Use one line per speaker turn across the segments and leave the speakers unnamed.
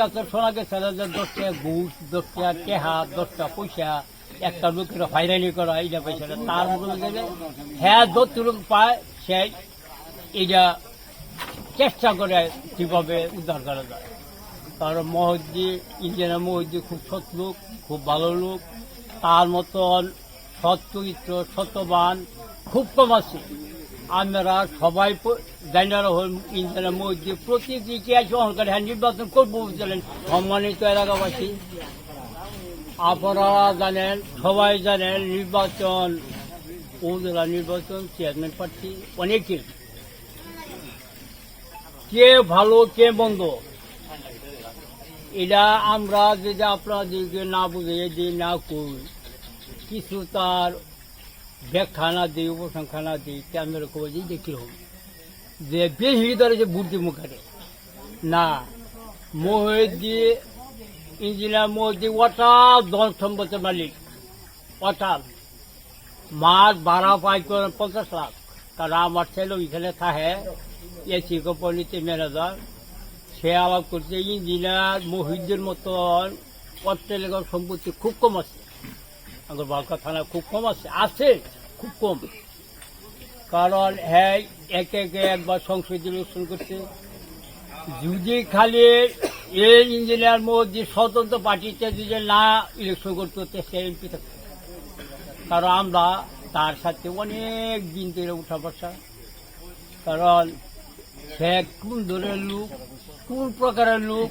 কাছে শোনা গেছে দশটা ঘুষ, দশটা দশটা পয়সা, একটা লোকের হয়রানি করা, এইটা তার গেলে হ্যাঁ যতটুকু পায়, সে চেষ্টা করে কীভাবে উদ্ধার করা যায়। কারণ মহিদ্দি ইন্ডিয়ানের মহিদ্দি খুব সৎ লোক, খুব ভালো লোক। তার মতন সৎ চরিত্র, সত্যবান, খুব কম আছে। আমরা সবাই জানার ইন্ডিয়ানের মধ্যে প্রত্যেক ইতিহাস অহংকার হ্যাঁ নির্বাচন করব বুঝলেন সম্মানিত এলাকাবাসী, আপনারা জানেন, সবাই জানেন, নির্বাচন, উপজেলা নির্বাচন চেয়ারম্যান প্রার্থী অনেকে কে ভালো, কে মন্দ? এটা আমরা যদি আপনাদেরকে না বুঝে যদি না করি কিছু তার ব্যাখ্যা না দিই উপসংখ্যা না দিই ক্যামেরা দেখি হোক যে বেশি ধরে যে বুদ্ধি মুখারে। না মোহে দিয়ে, ইঞ্জিনিয়ার মোদি অটাল ধন সম্পদের মালিক। অটাল। মাছ ভাড়া পাই করে পঞ্চাশ লাখ। কারণ আমার ছেলে ওইখানে থাকে এসি কোম্পানিতে ম্যানেজার। সে আলাপ করছে, ইঞ্জিনিয়ার মহিদের মতন অট্টালিকার সম্পত্তি খুব কম আছে। আমার বালকা থানা খুব কম আছে আছে খুব কম। কারণ হ্যাঁ একে একে একবার সংসদে ইলেকশন করছে। যদি খালি এই ইঞ্জিনিয়ার মধ্যে স্বতন্ত্র পার্টিতে যদি না ইলেকশন করতে হতো সে এমপি থাকতো কারণ আমরা তার সাথে অনেক দিন ধরে উঠা বসা। কারণ সে কোন ধরনের লোক, কোন প্রকারের লোক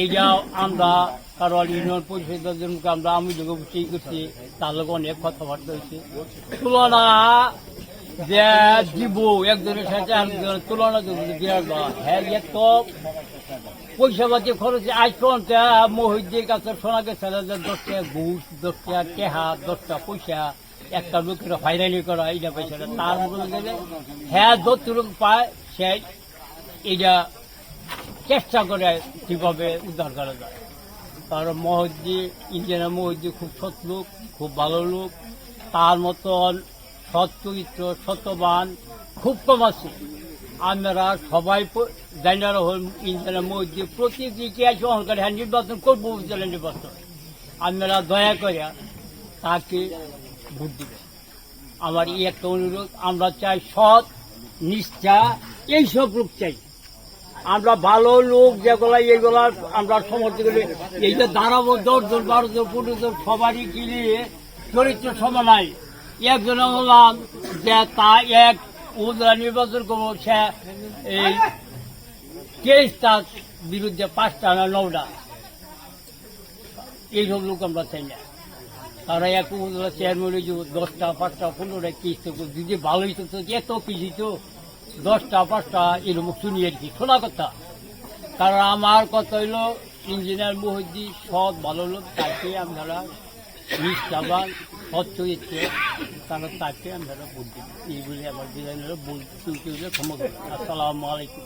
এইটা আমরা কারণ ইউনিয়ন পরিষদের মুখে আমরা আমি যোগ করছি, তার লোক অনেক কথাবার্তা হয়েছে। তুলনা যে দিব একজনের সাথে আরেকজনের তুলনা হ্যাঁ তো পয়সা পাতি খরচ আজ পর্যন্ত মহিদের কাছে শোনা গেছে যে দশটা ঘুষ, দশটা টেহা, দশটা পয়সা, একটা লোকের হয়রানি করা, এইটা পয়সাটা তার মধ্যে হ্যাঁ যত যতটুকু পায় সে এইটা চেষ্টা করে কীভাবে উদ্ধার করা যায়। কারণ মহদ্দি ইন্ডিয়ানের মহদ্দি খুব সৎ লোক, খুব ভালো লোক। তার মতন সৎ, চরিত্র, সত্যবান, খুব কম আছে আমরা সবাই জানার হল ইন্ডিয়ানের মধ্যে প্রত্যেক ইতিহাস অহংকার হ্যাঁ নির্বাচন করব জেলা নির্বাচন। আমরা দয়া করে তাকে ভোট দিব। আমার এই একটা অনুরোধ, আমরা চাই সৎ, নিষ্ঠা, এইসব লোক চাই। আমরা ভালো লোক যেগুলা, এইগুলা আমরা সমর্থন করি। এই যে দাঁড়াবো, দশজন বারো জন পনেরো জন সবারই কিনে চরিত্র সমানাই একজন হলাম যে তা এক উপজেলা নির্বাচন করব সে এই কেস তার বিরুদ্ধে পাঁচটা না নটা এইসব লোক আমরা চাই না। তারা এক চেয়ারম্যান দশটা, পাঁচটা, পনেরোটা কিস্ত যদি ভালোই তো এত কিছু তো দশটা, পাঁচটা এরকম শুনি আর কি শোনা কথা। কারণ আমার কথা হইল, ইঞ্জিনিয়ার মহিদি সৎ, ভালো লোক, তাকে আমরা নিষ্ঠাবান, সৎ চরিত্র তারা তাকে আমরা দিই এইগুলি আমার ডিজাইনের বলতে ক্ষমতা আসসালামু আলাইকুম।